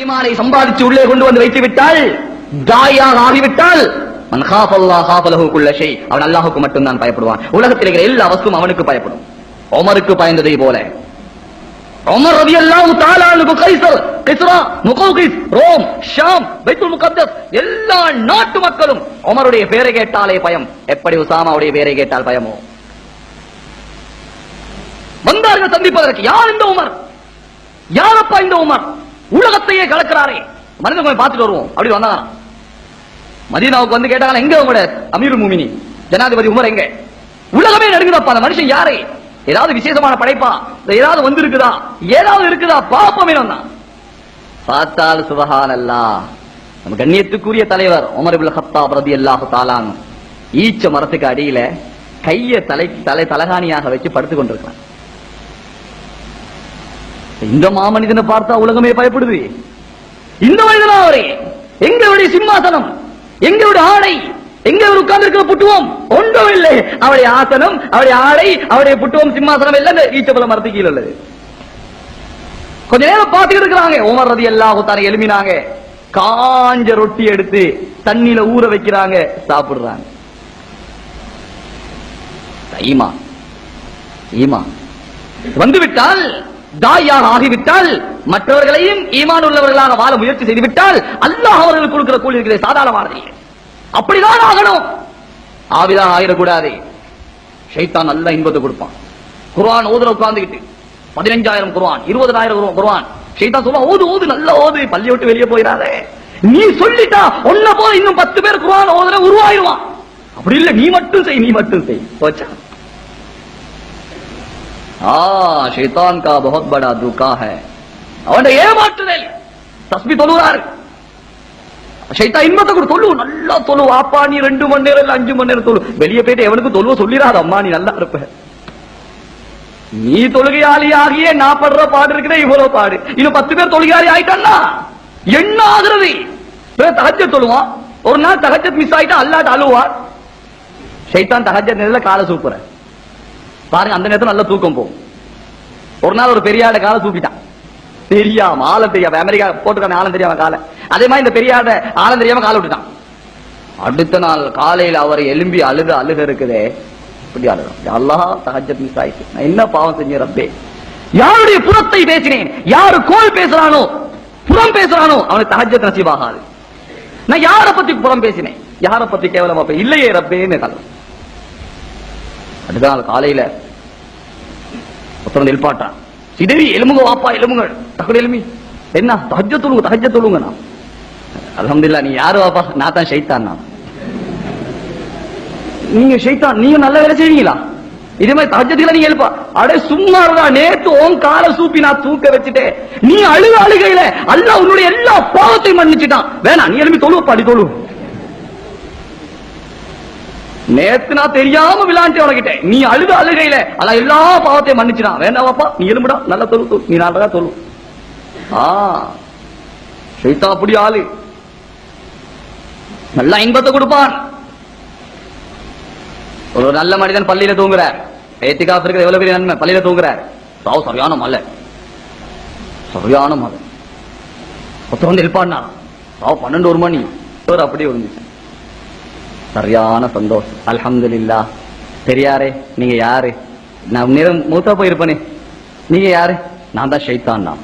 ஈமானை சம்பாதிச்சு உள்ளே கொண்டு வந்து வைத்து விட்டால் தாயாக ஆகிவிட்டால் மன் காஃப் அல்லாஹ் காஃபலஹு குல்ல ஷை அவன் அல்லாஹுக்கு மட்டும்தான் பயப்படுவான். உலகத்தில் இருக்கிற எல்லா வஸ்துவும் அவனுக்கு பயப்படும். ஒமருக்கு பயந்ததை போல. உமர் ரலியல்லாஹு தஆலா அன்ஹு கைசர் கிஸ்ரா முகோகிஸ் ரோம் ஷாம் பைத்துல் முகத்தஸ் எல்லா நாட்டு மக்களும் உமருடைய பேரை கேட்டாலே பயம். எப்படி உசாமாவுடைய பேரை கேட்டால் பயமோ? வந்தார்கள் சந்திப்பதற்கு யார் இந்த உமர்? யாரப்பா இந்த உமர்? உலகத்தையே கலக்கிறாரே. மனிதன் போய் பார்த்துட்டு வருவோம். அப்படி வந்தாங்க மதீனாவுக்கு வந்து கேட்டாங்க எங்க உங்களோட அமீர் மூமினி ஜனாதிபதி உமர் எங்க? உலகமே நடுங்குதப்பா அந்த மனுஷன் யாரு? ஏதாவது விசேஷமான படைப்பா? இல்ல ஏதாவது வந்து இருக்குதா ஏதாவது இருக்குதா? பாப்பமே தான் பார்த்தால் சுபஹான் அல்லா நம்ம கண்ணியத்துக்குரிய தலைவர் உமர் இபுல் ஹத்தா பிரதி அல்லாஹு தாலான் ஈச்ச மரத்துக்கு அடியில கைய தலை தலை தலகாணியாக வச்சு படுத்துக் கொண்டிருக்கிறான் இந்த மாமனிதனை பார்த்தா உலகமே பயப்படுது. இந்த மனிதனா அவரே? எங்களுடைய சிம்மாசனம் எங்களுடைய ஆடை எங்க அவர் உட்கார்ந்து இருக்கிற புட்டுவோம். ஒன்றும் இல்லை. அவருடைய ஆசனம் அவருடைய ஆடை அவருடைய புட்டுவோம் சிம்மாசனம் எல்லாம் இந்த ஈச்சபல மரத்து கீழே உள்ளது. கொஞ்ச நேரம் பார்த்துக்கிட்டு இருக்கிறாங்க. உமர் ரதி எல்லாத்தான எழுமினாங்க காஞ்ச ரொட்டி எடுத்து தண்ணியில ஊற வைக்கிறாங்க. சாப்பிடுறாங்க. ஈமா ஈமா வந்துவிட்டால் தாயாக ஆகிவிட்டால் மற்றவர்களையும் ஈமான் உள்ளவர்களாக வாழ முயற்சி செய்துவிட்டால் அல்லாஹ் அவர்களுக்கு கொடுக்கிற கூலி இருக்கிறது சாதாரணமானது இல்லை. அப்படிதான் ஆகணும். ஆவிதான் ஆயிடக்கூடாது ஷைத்தான் நல்ல இன்பத்தை கொடுப்பான். குர்ஆன் ஓதுல உட்கார்ந்துகிட்டு பதினஞ்சாயிரம் குர்ஆன் இருபதாயிரம் குர்ஆன் ஷைத்தான் சொல்லுவா ஓது ஓது நல்ல ஓது. பள்ளி விட்டு வெளியே போயிடாதே. நீ சொல்லிட்டா ஒன்ன போல இன்னும் பத்து பேர் குர்ஆன் ஓதுற உருவாயிருவான். அப்படி இல்ல நீ மட்டும் செய் நீ மட்டும் செய். போச்சா? ஆ ஷைத்தான் கா பஹத் படா துக்கா ஹை அவனுடைய ஏமாற்றுதல் தஸ்பி தொழுகிறார் ஷைத்தா இன்பத்தை கூட தொழு நல்லா தொழு வாப்பா நீ ரெண்டு மணி நேரம் இல்ல அஞ்சு மணி நேரம் தொழு வெளியே போயிட்டு எவனுக்கு தொழுவ சொல்லிடாத அம்மா நீ நல்லா இருப்ப நீ தொழுகையாளி ஆகிய நான் படுற பாடு இருக்கிற இவ்வளவு பாடு இன்னும் பத்து பேர் தொழுகையாளி ஆயிட்டான்னா என்ன ஆகுறது தகஜ தொழுவான் ஒரு நாள் தகஜத் மிஸ் ஆயிட்டா அல்லாட்ட அழுவார் ஷைத்தான் தகஜத் நேரத்துல காலை சூப்புற பாருங்க அந்த நேரத்துல நல்ல தூக்கம் போகும். ஒரு நாள் ஒரு பெரிய காலை தூக்கிட்டான். தெரியாம ஆழம் தெரியாம அமெரிக்கா போட்டுக்கான ஆழம் தெரியாம காலை. அதே மாதிரி இந்த பெரிய ஆழம் ஆளம் தெரியாம காலை விட்டுட்டான். அடுத்த நாள் காலையில அவர் எலும்பி அழுக அழுக இருக்குதே. இப்படி அழுகும் அல்லாஹ் தஹஜத் மிஸ் ஆயிடுச்சு நான் என்ன பாவம் செஞ்சேன் ரப்பே? யாருடைய புறத்தை பேசினேன்? யாரு கோல் பேசுறானோ புறம் பேசுறானோ அவனுக்கு தஹஜத் நசீபாகாது. நான் யாரை பத்தி புறம் பேசினேன்? யாரை பத்தி கேவலமா இல்லையே ரப்பேன்னு கலவு அடுத்த நாள் காலையில ஒருத்தர் நிற்பாட்டான் சிதறி எலும்புங்க வாப்பா எலும்புங்க. டக்குனு எலும்பி. என்ன? தஹஜ தொழுங்க தஹஜ தொழுங்க நான் அலமதுல்லா நீ யாரு வாப்பா? நான் தான் ஷைத்தான் நான் நீங்க ஷைத்தான் நீங்க நல்ல வேலை செய்வீங்களா இதே மாதிரி தஹஜத்துல நீங்க எழுப்பா. அடே சும்மா இருடா நேத்து உன் கால சூப்பி நான் தூக்க வச்சுட்டேன். நீ அழுக அழுகையில அல்ல உன்னுடைய எல்லா பாவத்தையும் மன்னிச்சுட்டான். வேணாம் நீ எழுப்பி தொழுவப்பா நீ தொழு. நேத்து நான் தெரியாம விளாண்டு உனக்கிட்ட. நீ அழுது அழுகையில அதான் எல்லா பாவத்தையும் மன்னிச்சுடான் வேண்டாவாப்பா நீ எலும்புடா நல்ல சொல்லு நீ நல்லதா தொழு. ஆ சைத்தா அப்படி ஆளு. நல்ல இன்பத்தை கொடுப்பான். ஒரு நல்ல மனிதன் பள்ளியில தூங்குறார் காசு இருக்கிற எவ்வளவு பெரிய நன்மை? பள்ளியில தூங்குறார். ராவ் சரியான மலை. சரியான மலை. ஒருத்தர் வந்து இருப்பான்னா ராவ் பன்னெண்டு ஒரு மணி. ஒரு அப்படியே விழுந்துச்சு சரியான சந்தோஷம். அல்ஹம்துலில்லாஹ். தெரியாரே நீங்க யாரு? நான் நேரம் மூத்தா போயிருப்பனே. நீங்க யாரு? நான் தான் ஷைத்தான் நான்.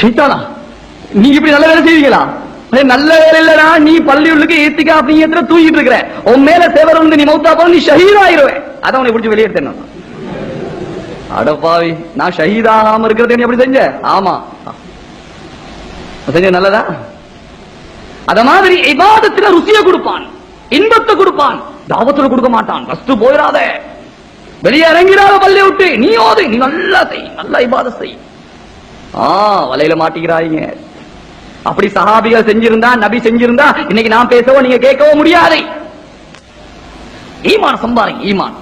ஷைத்தானா? நீங்க இப்படி நல்ல வேலை செய்வீங்களா? நல்ல வேலை இல்லடா. நீ பள்ளி உள்ளுக்கு ஏத்திக்க அப்படிங்கிற தூங்கிட்டு இருக்கிற? உன் மேல தேவர் வந்து நீ மௌத்தா போன நீ ஷஹீத் ஆயிருவேன் அதான் உன்னை பிடிச்சி வெளியேற்றேன் அடப்பாவி நான் ஷஹீதாகாம இருக்கிறது நீ எப்படி செஞ்ச? ஆமா. செஞ்ச நல்லதா? அத மாதிரி இபாதத்துல ருசிய கொடுப்பான் இன்பத்தை கொடுப்பான் தாவத்துல கொடுக்க மாட்டான். ஃபர்ஸ்ட் போயிடாத வெளியே இறங்கிறாத பள்ளி விட்டு நீ ஓது நீ நல்லா செய் நல்லா இபாத செய். ஆ வலையில மாட்டிக்கிறாங்க அப்படி சஹாபிகள் செஞ்சிருந்தா நபி செஞ்சிருந்தா இன்னைக்கு நான் பேசவோ நீங்க கேட்கவோ முடியாது. ஈமான் சம்பாருங்க ஈமான்.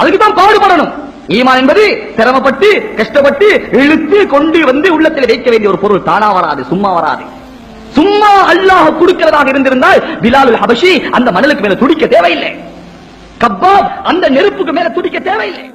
அதுக்கு தான் பாடுபடணும். ஈமான் என்பது சிரமப்பட்டு கஷ்டப்பட்டு இழுத்து கொண்டு வந்து உள்ளத்தில் வைக்க வேண்டிய ஒரு பொருள். தானா வராது சும்மா வராது. சும்மா அல்லாஹ் கொடுக்கிறதாக இருந்திருந்தால் பிலால் ஹபஷி அந்த மணலுக்கு மேல துடிக்க தேவையில்லை. கப்பாப் அந்த நெருப்புக்கு மேல துடிக்க தேவையில்லை.